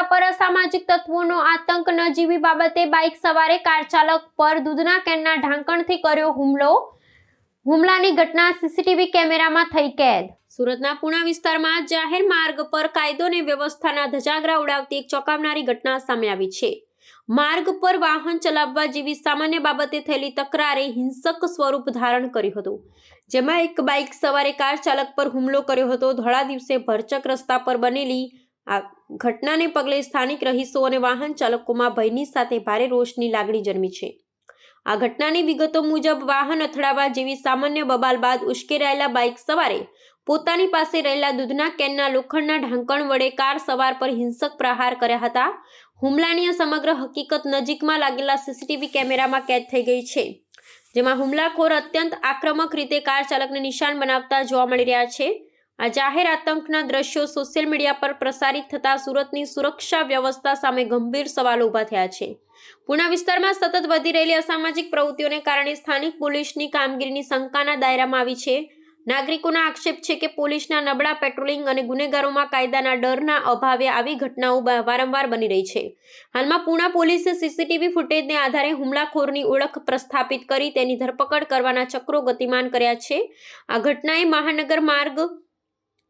રસ્તા પર અસામાજિક તત્વોનો આતંક નજીવી બાબતે બાઇક સવારે કાર ચાલક પર દૂધના કેનના ઢાંકણથી કર્યો હુમલો. હુમલાની ઘટના સીસીટીવી કેમેરામાં થઈ કેદ. સુરતના પુણા વિસ્તારમાં જાહેર માર્ગ પર કાયદો અને વ્યવસ્થાના ધજાગરા ઉડાવતી એક ચોંકાવનારી ઘટના સામે આવી છે. માર્ગ પર વાહન ચલાવવા જેવી સામાન્ય બાબતે થયેલી તકરારે હિંસક સ્વરૂપ ધારણ કર્યું હતું. જેમાં એક બાઇક સવારે કાર ચાલક પર હુમલો કર્યો હતો. ધોળા દિવસે ભરચક રસ્તા પર બનેલી આ ઘટનાને પગલે સ્થાનિક રહીશો અને વાહન ચાલકોમાં ભયની સાથે ભારે રોષની લાગણી જન્મી છે. આ ઘટનાની વિગતો મુજબ વાહન અથડાવા જેવી સામાન્ય બબાલ બાદ ઉશ્કેરાયેલા બાઇક સવારે પોતાની પાસે રહેલા દૂધના કેનના લોખંડના ઢાંકણ વડે કાર સવાર પર હિંસક પ્રહાર કર્યા હતા. હુમલાની સમગ્ર હકીકત નજીકમાં લાગેલા સીસીટીવી કેમેરામાં કેદ થઈ ગઈ છે, જેમાં હુમલાખોર અત્યંત આક્રમક રીતે કાર ચાલકને નિશાન બનાવતા જોવા મળી રહ્યા છે. આ જાહેર આતંકના દ્રશ્યો સોશિયલ મીડિયા પર પ્રસારિત થતા સુરતની સુરક્ષા વ્યવસ્થા સામે ગંભીર સવાલો ઊભા થયા છે. પુણા વિસ્તારમાં સતત વધી રહેલી અસામાજિક પ્રવૃત્તિઓને કારણે સ્થાનિક પોલીસની કામગીરીની શંકાના દાયરામાં આવી છે. નાગરિકોના આક્ષેપ છે કે પોલીસના નબળા પેટ્રોલિંગ અને ગુનેગારોમાં કાયદાના ડરના અભાવે આવી ઘટનાઓ વારંવાર બની રહી છે. હાલમાં પૂના પોલીસે સીસીટીવી ફૂટેજને આધારે હુમલાખોરની ઓળખ પ્રસ્થાપિત કરી તેની ધરપકડ કરવાના ચક્રો ગતિમાન કર્યા છે. આ ઘટનાએ મહાનગર માર્ગ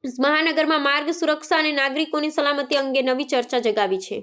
મહાનગરમાં માર્ગ સુરક્ષા અને નાગરિકોની સલામતી અંગે નવી ચર્ચા જગાવી છે.